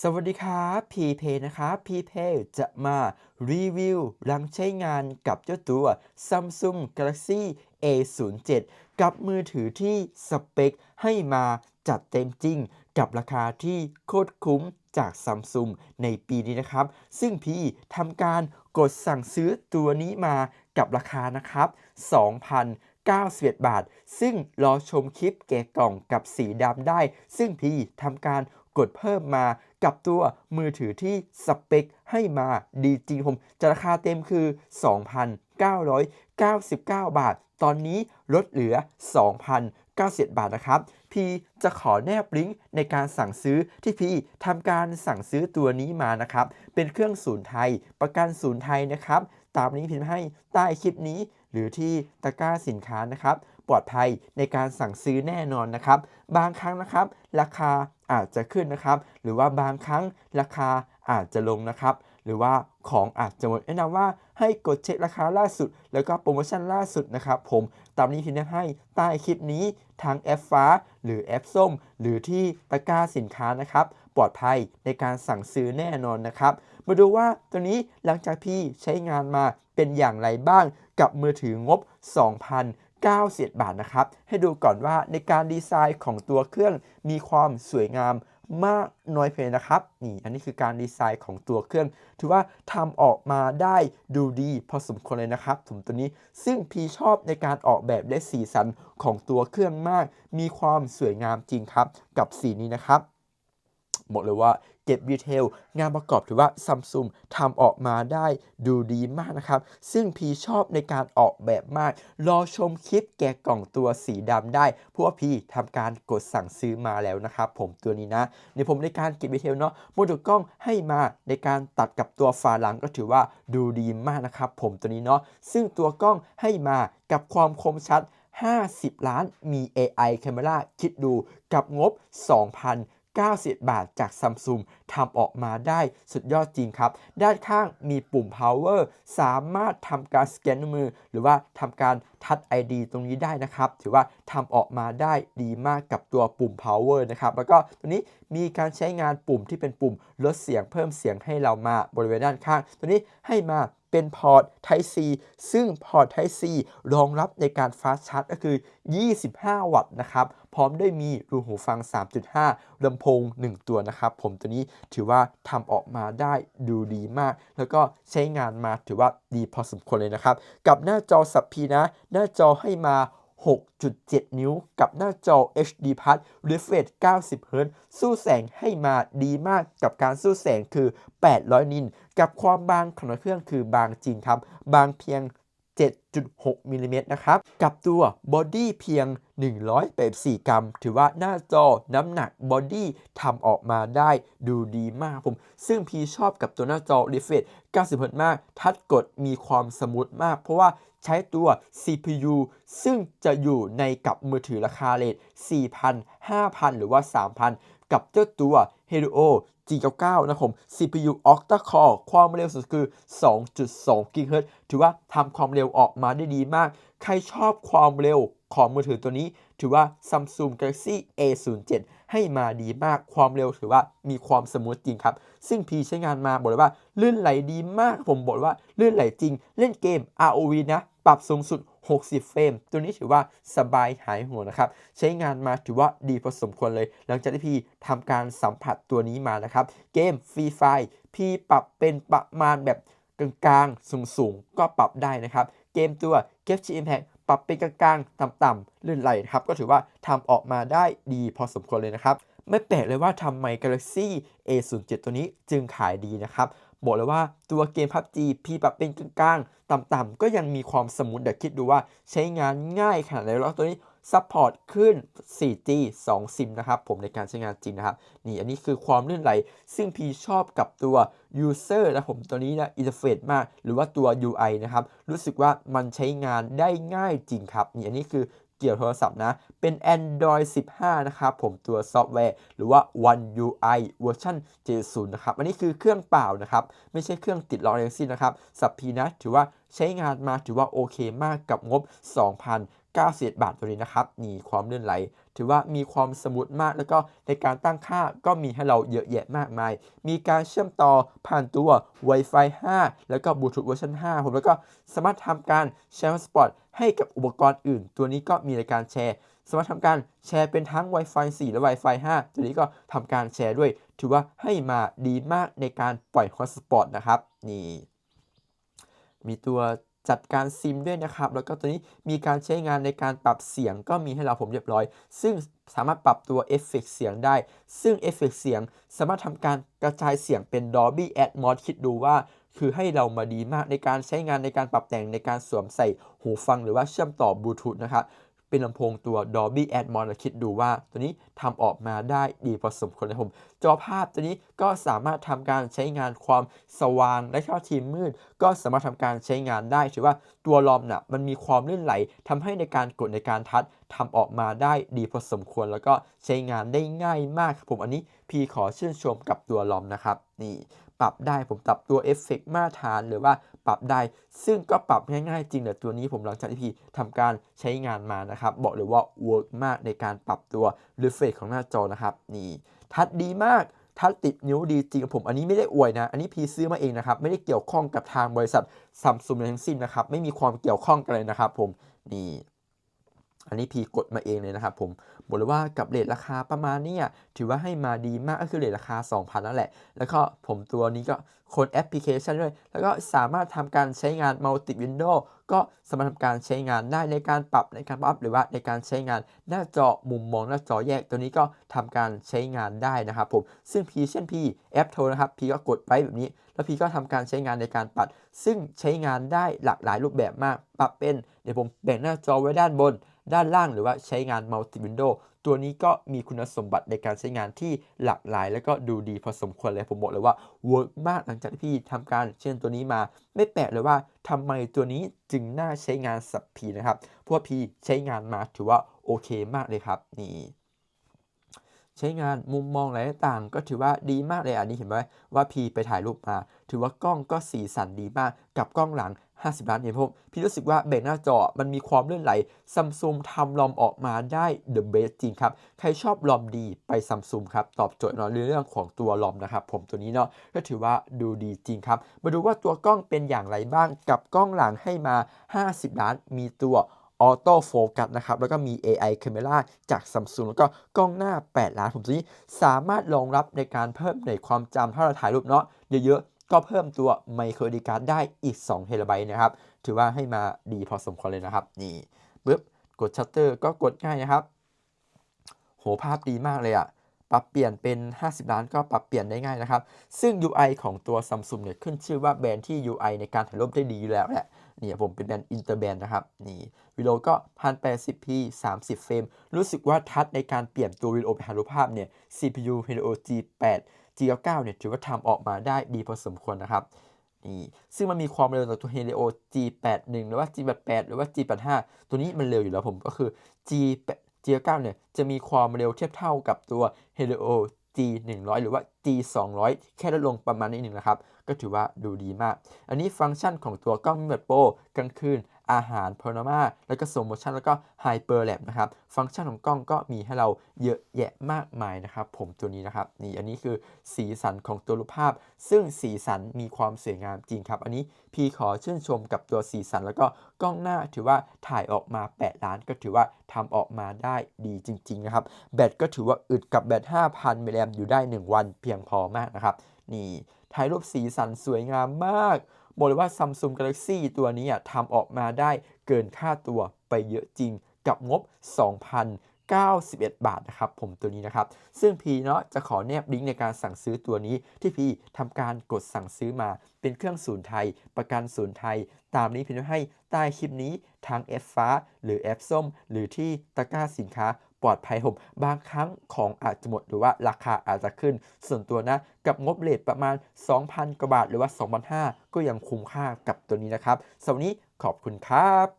สวัสดีครับพีเพนะครับพีเพจะมารีวิวหลังใช้งานกับเจ้าตัว Samsung Galaxy A07 กับมือถือที่สเปคให้มาจัดเต็มจริง กับราคาที่โคตรคุ้มจาก Samsung ในปีนี้นะครับ ซึ่งพี่ทำการกดสั่งซื้อตัวนี้มากับราคานะครับ 2,091 บาท ซึ่งรอชมคลิปแกะกล่องกับสีดำได้ ซึ่งพี่ทำการ กดเพิ่มมากับตัวมือถือที่สเปคให้มาดีจริงผมจะราคาเต็มคือ 2,999 บาท ตอนนี้ลดเหลือ 2,090บาทนะครับ พี่จะขอแนบลิงก์ในการสั่งซื้อที่พี่ทำการสั่งซื้อตัวนี้มานะครับ เป็นเครื่องศูนย์ไทย ประกันศูนย์ไทยนะครับ ตามลิงก์พิมพ์ให้ใต้คลิปนี้ หรือที่ตะกร้าสินค้านะครับ ปลอดภัยในการสั่งซื้อแน่นอนนะครับ บางครั้งนะครับ ราคา อาจจะขึ้นนะครับ หรือว่าบางครั้งราคาอาจจะลงนะครับ หรือว่าของอาจจะหมดแนะนำว่าให้กดเช็คราคาล่าสุด แล้วก็โปรโมชั่นล่าสุดนะครับ ผมตามนี้พิมพ์ให้ใต้คลิปนี้ทางแอปฟ้า หรือแอปส้ม หรือที่ตะกร้าสินค้านะครับ ปลอดภัยในการสั่งซื้อแน่นอนนะครับ มาดูว่าตัวนี้หลังจากพี่ใช้งานมาเป็นอย่างไรบ้างกับมือถืองบ 2,090 บาทนะครับ ให้ดูก่อนว่าในการดีไซน์ของตัวเครื่องมีความสวยงามมากน้อยเพียงนะครับ นี่ อันนี้คือการดีไซน์ของตัวเครื่อง ถือว่าทำออกมาได้ดูดีพอสมควรเลยนะครับผมตัวนี้ ซึ่งพีชอบในการออกแบบและสีสันของตัวเครื่องมาก มีความสวยงามจริงครับ กับสีนี้นะครับ บอกเลยว่าเก็บดีเทลงานประกอบถือว่าซัมซุงทำออกมาได้ดูดีมากนะครับ ซึ่งพีชอบในการออกแบบมาก รอชมคลิปแกะกล่องตัวสีดำได้ เพราะว่าพีทำการกดสั่งซื้อมาแล้วนะครับ ผมตัวนี้นะเดี๋ยวผมในการเก็บดีเทลเนาะโมดูลกล้องให้มาในการตัดกับตัวฝาหลังก็ถือว่าดูดีมากนะครับ ผมตัวนี้เนาะซึ่งตัวกล้องให้มากับความคมชัด 50 ล้านมี AI Camera คิดดูกับงบ 2,000 90 บาทจากซัมซุงทำออกมาได้สุดยอดจริงครับ ด้านข้างมีปุ่ม power สามารถทำการสแกนมือ หรือว่าทำการทัช ID ตรงนี้ได้นะครับ ถือว่าทำออกมาได้ดีมากกับตัวปุ่ม power นะครับ แล้วก็ตัวนี้มีการใช้งานปุ่มที่เป็นปุ่มลดเสียงเพิ่มเสียงให้เรามาบริเวณด้านข้าง ตัวนี้ให้มาเป็นพอร์ต Type C ซึ่งพอร์ต Type C รองรับในการฟาสชาร์จก็คือ 25 วัตต์นะครับ พร้อมได้มีรูหูฟัง 3.5ลำโพง 1 ตัวนะครับ ผมตัวนี้ถือว่าทำออกมาได้ดูดีมาก แล้วก็ใช้งานมาถือว่าดีพอสมควรเลยนะครับ กับหน้าจอสับพีนะ หน้าจอให้มา 6.7 นิ้วกับหน้าจอ HD Plus Refresh 90 Hz สู้แสงให้มาดีมากกับการสู้แสงคือ 800 นิน กับความบางของเครื่องคือบางจริงครับ บางเพียง 7.6มิลลิเมตรนะครับ กับตัวบอดี้เพียง 184 กรัม ถือว่าหน้าจอน้ำหนักบอดี้ทำออกมาได้ดูดีมากผม ซึ่งพีชอบกับตัวหน้าจอ Refresh 90 Hz มาก ทัดกดมีความสมูทมาก เพราะว่าใช้ตัว CPU ซึ่งจะอยู่ในกับมือถือราคาเลท4,000 5,000 หรือว่า 3,000 กับเจ้าตัว Helio G99 นะครับผม CPU Octa Core ความเร็วสุดคือ 2.2 GHz ถือว่าทำความเร็วออกมาได้ดีมาก ใครชอบความเร็วของมือถือตัวนี้ ถือว่า Samsung Galaxy A07 ให้มาดีมากความเร็วถือว่ามีความสมูทจริงครับ ซึ่งพีใช้งานมาบอกเลยว่า ลื่นไหลดีมากผมบอกว่า ลื่นไหลจริง เล่นเกม ROV นะ ปรับสูงสุด 60 เฟรม ตัวนี้ถือว่าสบายหายห่วงนะครับ ใช้งานมาถือว่าดีพอสมควรเลย หลังจากที่พี่ทำการสัมผัสตัวนี้มานะครับ เกมฟรีไฟพี่ปรับเป็นประมาณแบบกลางๆ สูงๆ ก็ปรับได้นะครับ เกมตัว c a p t u r e Impact ปรับเป็นกลางๆ ต่ำๆลื่นไหลครับ ก็ถือว่าทำออกมาได้ดีพอสมควรเลยนะครับ ไม่แปลกเลยว่าทำไม Galaxy A07 ตัวนี้จึงขายดีนะครับ บอกเลยว่าตัวเกม PUBG พี่ปรับเป็นกลางๆ ต่ำๆก็ยังมีความสมูทเดี๋ยวคิดดูว่าใช้งานง่ายขนาดไหนแล้วตัวนี้ซัพพอร์ตขึ้น 4G 2 ซิมนะครับ ผมในการใช้งานจริงนะครับ นี่อันนี้คือความลื่นไหล ซึ่งพีชอบกับตัว User นะผมตัวนี้นะอินเทอร์เฟซมาก หรือว่าตัว UI นะครับ รู้สึกว่ามันใช้งานได้ง่ายจริงครับ นี่อันนี้คือ เกี่ยวโทรศัพท์นะ เป็น Android 15 นะครับผมตัวซอฟต์แวร์ หรือว่า One UI เวอร์ชัน70 นะครับ อันนี้คือเครื่องเปล่านะครับ ไม่ใช่เครื่องติดล้อทั้งสิ้นนะครับ สับพีนะถือว่าใช้งานมาถือว่าโอเคมากกับงบ 91 บาทตัวนี้นะครับนี่ความลื่นไหล ถือว่ามีความสมูทมาก แล้วก็ในการตั้งค่าก็มีให้เราเยอะแยะมากมาย มีการเชื่อมต่อผ่านตัว Wi-Fi 5 แล้วก็บลูทูธเวอร์ชัน5ผมแล้วก็สามารถทำการแชร์ฮอสปอตให้กับอุปกรณ์อื่น ตัวนี้ก็มีในการแชร์สามารถทำการแชร์เป็นทั้ง Wi-Fi 4 และ Wi-Fi 5 ตัวนี้ก็ทำการแชร์ด้วย ถือว่าให้มาดีมากในการปล่อยฮอตสปอตนะครับ นี่ มีตัว จัดการซิมด้วยนะครับ แล้วก็ตัวนี้มีการใช้งานในการปรับเสียงก็มีให้เราผมเรียบร้อย ซึ่งสามารถปรับตัวเอฟเฟกเสียงได้ ซึ่งเอฟเฟกเสียงสามารถทำการกระจายเสียงเป็น Dolby Atmos คิดดูว่า คือให้เรามาดีมากในการใช้งานในการปรับแต่งในการสวมใส่หูฟังหรือว่าเชื่อมต่อบลูทูธนะครับ เป็นลำโพงตัว Dolby Atmos เราคิดดูว่าตัวนี้ทำออกมาได้ดีพอสมควรเลยผม จอภาพตัวนี้ก็สามารถทำการใช้งานความสว่างและเข้าทีมมืด ก็สามารถทำการใช้งานได้ถือว่าตัวลอมน่ะมันมีความลื่นไหลทำให้ในการกดในการทัชทำออกมาได้ดีพอสมควร แล้วก็ใช้งานได้ง่ายมากครับผมอันนี้พี่ขอชื่นชมกับตัวลอมนะครับนี่ ปรับได้ผมปรับตัวเอฟเฟกมาตรฐานหรือว่าปรับได้ ซึ่งก็ปรับง่ายๆจริงแต่ตัวนี้ผมหลังจากที่พี่ทำการใช้งานมานะครับ บอกเลยว่าเวิร์กมากในการปรับตัวรีเฟรชของหน้าจอนะครับนี่ทัดดีมากทัดติดนิ้วดีจริงกับผมอันนี้ไม่ได้อวยนะ อันนี้พีซื้อมาเองนะครับ ไม่ได้เกี่ยวข้องกับทางบริษัทซัมซุงทั้งสิ้นนะครับ ไม่มีความเกี่ยวข้องกันเลยนะครับผม นี่ อันนี้พีกดมาเองเลยนะครับผมบอกเลยว่ากับเลทราคาประมาณนี้ถือว่าให้มาดีมากก็คือเลทราคา 2,000นั่นแหละ แล้วก็ผมตัวนี้ก็ค้ดแอปพลิเคชันด้วย แล้วก็สามารถทำการใช้งาน multi window ก็สามารถทำการใช้งานได้ในการปรับในการปรับหรือว่าในการใช้งานหน้าจอมุมมองหน้าจอแยกตัวนี้ก็ทำการใช้งานได้นะครับผมซึ่งพีเช่นพีแอปโทรนะครับพีก็กดไว้แบบนี้ แล้วพีก็ทำการใช้งานในการปัด ซึ่งใช้งานได้หลากหลายรูปแบบมากปรับเป็นเดี๋ยวผมแบ่งหน้าจอไว้ด้านบน ด้านล่างหรือว่าใช้งาน multi window ตัวนี้ก็มีคุณสมบัติในการใช้งานที่หลากหลาย แล้วก็ดูดีพอสมควรเลยผมบอกเลยว่าเวิร์กมากหลังจากที่พี่ทำการเช่นตัวนี้มา ไม่แปลกเลยว่าทำไมตัวนี้จึงน่าใช้งานสับพีนะครับเพราะว่าพีใช้งานมาถือว่าโอเคมากเลยครับนี่ใช้งานมุมมองหลายต่างก็ถือว่าดีมากเลยอันนี้เห็นไหมว่าพีไปถ่ายรูปมา ถือว่ากล้องก็สีสันดีมากกับกล้องหลัง 50 ล้านเห็นผมพี่รู้สึกว่าเบรกหน้าจอมันมีความเลื่อนไหลซัมซุงทำลอมออกมาได้ The Best จริงครับ ใครชอบลอมดีไปซัมซุงครับ ตอบโจทย์เนาะเรื่องของตัวลอมนะครับผมตัวนี้เนาะก็ถือว่าดูดีจริงครับ มาดูว่าตัวกล้องเป็นอย่างไรบ้างกับกล้องหลังให้มา 50 ล้านมีตัวออโต้โฟกัสนะครับ แล้วก็มี AI Camera จาก Samsung แล้วก็กล้องหน้า 8 ล้านผมตัวนี้สามารถรองรับในการเพิ่มในความจำถ้าเราถ่ายรูปเนาะเยอะ ก็เพิ่มตัวไมโครดีการ์ดได้อีก2เทราไบต์นะครับ ถือว่าให้มาดีพอสมควรเลยนะครับ นี่ปึ๊บกดชัตเตอร์ก็กดง่ายนะครับ โหภาพดีมากเลยอะปรับเปลี่ยนเป็น 50 ล้านก็ปรับเปลี่ยนได้ง่ายนะครับ ซึ่ง UI ของตัว Samsung เนี่ยขึ้นชื่อว่าแบรนด์ที่ UI ในการถ่ายรูปได้ดีอยู่แล้วแหละนี่ผมเป็นแบรนด์อินเตอร์แบรนด์นะครับนี่วิดีโอก็ 1080p 30 เฟรม รู้สึกว่าทัชในการเปลี่ยนตัววิดีโอไปหารูปภาพเนี่ย CPU Helio G8 G99 เนี่ยถือว่าทำออกมาได้ดีพอสมควรนะครับนี่ซึ่งมันมีความเร็วต่อตัว Helio G81 หรือว่า G88 หรือว่า G85 ตัวนี้มันเร็วอยู่แล้วผมก็คือ G8 G9 เนี่ยจะมีความเร็วเทียบเท่ากับตัว Helio G100 หรือว่า G200 แค่ลดลงประมาณนิดหนึ่งนะครับ ก็ถือว่าดูดีมาก อันนี้ฟังก์ชันของตัวกล้องมิเมโปรกลางคืน อาหารพาโนมาแล้วก็โซโมชันแล้วก็ไฮเปอร์แลปนะครับ ฟังก์ชันของกล้องก็มีให้เราเยอะแยะมากมายนะครับ ผมตัวนี้นะครับ นี่อันนี้คือสีสันของตัวรูปภาพ ซึ่งสีสันมีความสวยงามจริงครับ อันนี้พี่ขอชื่นชมกับตัวสีสัน แล้วก็กล้องหน้าถือว่าถ่ายออกมา 8 ล้านก็ถือว่าทำออกมาได้ดีจริงๆนะครับ แบตก็ถือว่าอึดกับแบต 5,000มิลลิแอมอยู่ได้ 1 วันเพียงพอมากนะครับ นี่ถ่ายรูปสีสันสวยงามมาก บอกเลยว่า Samsung Galaxy ตัวนี้ทำออกมาได้เกินค่าตัวไปเยอะจริงกับงบ 2,091 บาทนะครับผมตัวนี้นะครับ ซึ่งพีเนาะจะขอแนบลิงก์ในการสั่งซื้อตัวนี้ ที่พีทำการกดสั่งซื้อมา เป็นเครื่องศูนย์ไทย ประกันศูนย์ไทย ตามนี้พีจะให้ใต้คลิปนี้ทางแอปฟ้า หรือแอปส้ม หรือที่ตะกร้าสินค้า ปลอดภัยผมบางครั้งของอาจจะหมดหรือว่าราคาอาจจะขึ้น ส่วนตัวนะ กับงบเลทประมาณ 2,000 กว่าบาท หรือว่า 2,500 ก็ยังคุ้มค่ากับตัวนี้นะครับสำหรับวันนี้ขอบคุณครับ